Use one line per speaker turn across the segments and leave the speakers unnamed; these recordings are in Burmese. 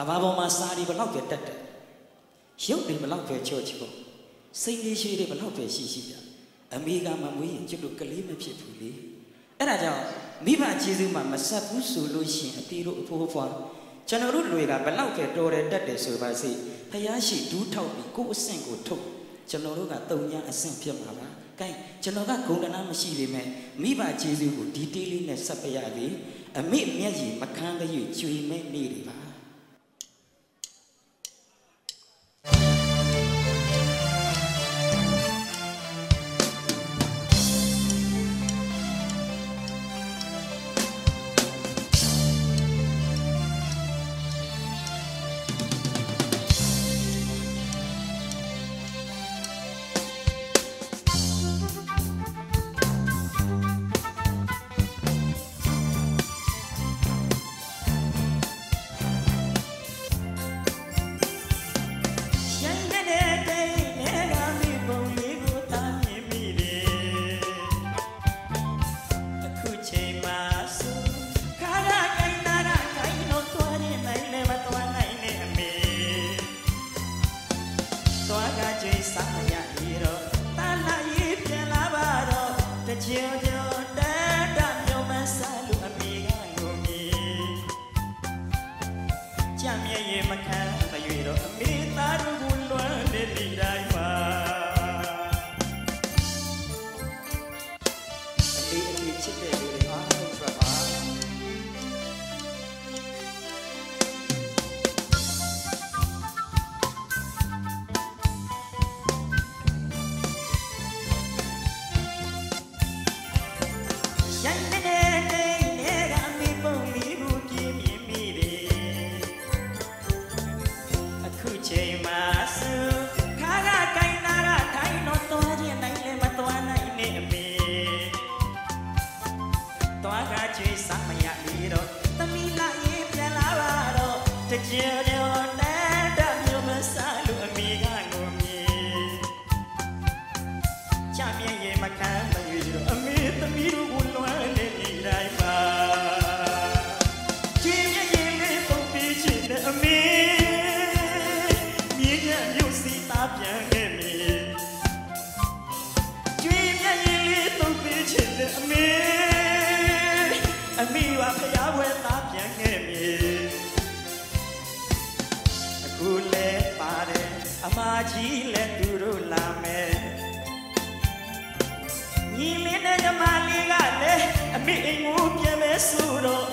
ကဘာပေါ်မှာစာရီဘလောက်ပဲတက်တယ်ရုပ်တွေဘလောက်ပဲချော့ချော့စိတ်လေးရှိတွေဘလောက်ပဲရှိရှိကြအမေကမမွေးရင်ကျွတ်လို့ကလေးမဖြစ်ဘူးလေအဲ့ဒါကြောင့်မိဘကျေးဇူးမှမဆက်ဘူးဆိုလို့ရှိရင်အတီတို့အဖိုးဖွားကျွန်တော်တို့တွေကဘလောက်ပဲတော်တယ်တက်တယ်ဆိုပါစေဖယားရှိဒူးထောက်ပြီးကိုယ်အဆင့်ကိုထုတ်ကျွန်တော်တို့ကတုံညာအဆင့်ဖြစ်မှာပါကဲကျွန်တော်ကဂုဏ်တနာမရှိပေမဲ့မိဘကျေးဇူးကိုဒီတေးလေးနဲ့ဆက်ပြရသည်အမိမျက်ရည်မခမ်းတဲ့ကျွေမဲ့နေတွေပါ ချိန်စားရည်တော့တာလာရေးပြန်လာပါတော့တချင်ချင်တန်တမြုံမဆာလူအမိကလိုမီကြံ့မြဲရေမခံမရွေတော့အမိ a mí va a မာကြီးလည်းသူတို့လာမယ်ညီမင်းနဲ့ညီမလေးကလည်းအမေအိမ်ကိုပြန်မယ်ဆိုတော့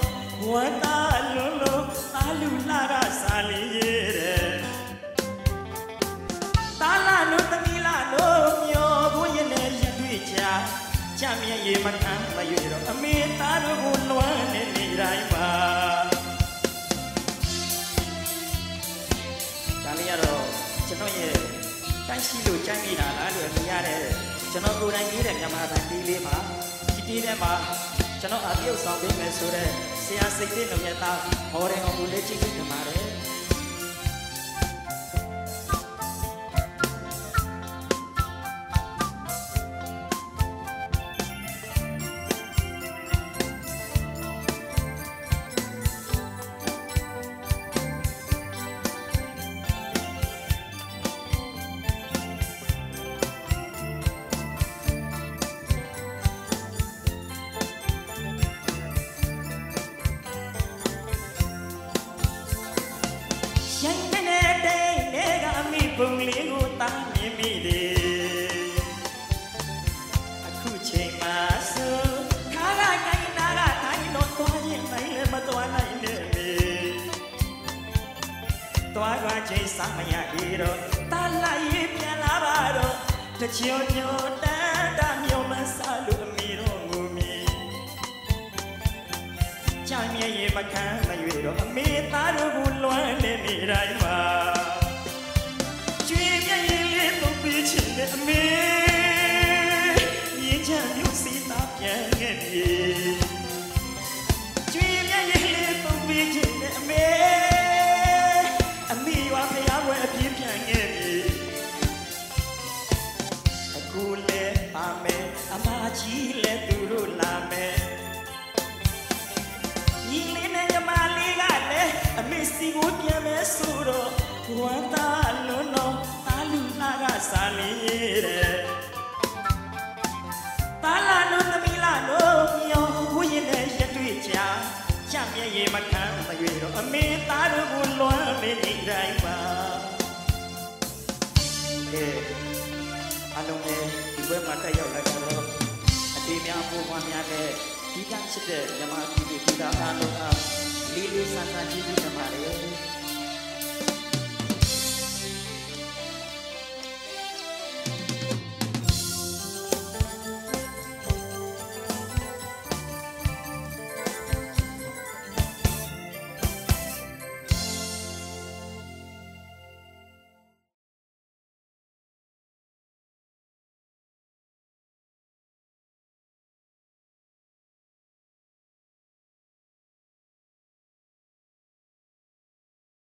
ဝမ်းသာလွန်းလို့အလူလာရစားနေရတယ်တာလာလို့တမီလာလို့မျောဘူးရင်လည်းရွှေ့ချချမ်းမြေရေမခံမရွေတော့အမေသားတို့ကိုလွမ်း ကျွန်တော်ကိုယ်တိုင်ရေးတဲ့မြန်မာစာတီးလေးမှာဒီတီးထဲမှာကျွန်တော်အပြုတ်ဆောင်ပေးမယ်ဆိုတဲ့ဆရာစိတ်သိလုံရတာဟော်ရင်အောင်ကိုလက်ကြည့်ပြီးတင်ပါတယ် ချိန်မှာဆိုခါရတိုင်းနာရတိုင်းတော့သွားရင်နိုင်လည်းမသွားနိုင်နဲ့လေသွားကချိန်စမရကြတော့တလာရေးပြန်လာပါတော့တချောချောတန်တမြုံမဆလို့အမိတော့ငုံမီကြောင်မြရဲ့မခံမရွေတော့အမေသားတို့ကိုလွမ်းနေနေတိုင်း ပြန်မဲဆိုတော့ဝမ်းသာလုံးလုံးတာလူလာကစားနေတဲ့တာလာလုံးသမီးလာလုံးမြောင်းဝရင်နဲ့ရတွေ့ကြချမျက်ရည်မခံမရွေတော့အမေသားတို့ကိုလွမ်းမနေတိုင်းပါကဲအလုံးနဲ့ဒီဘက်မှာတက်ရောက်လာကြတော့အတေးများပုံမှန်များနဲ့ဒီကချစ်တဲ့မြမပြည်သူပြည်သား Sacadinho de camarelo.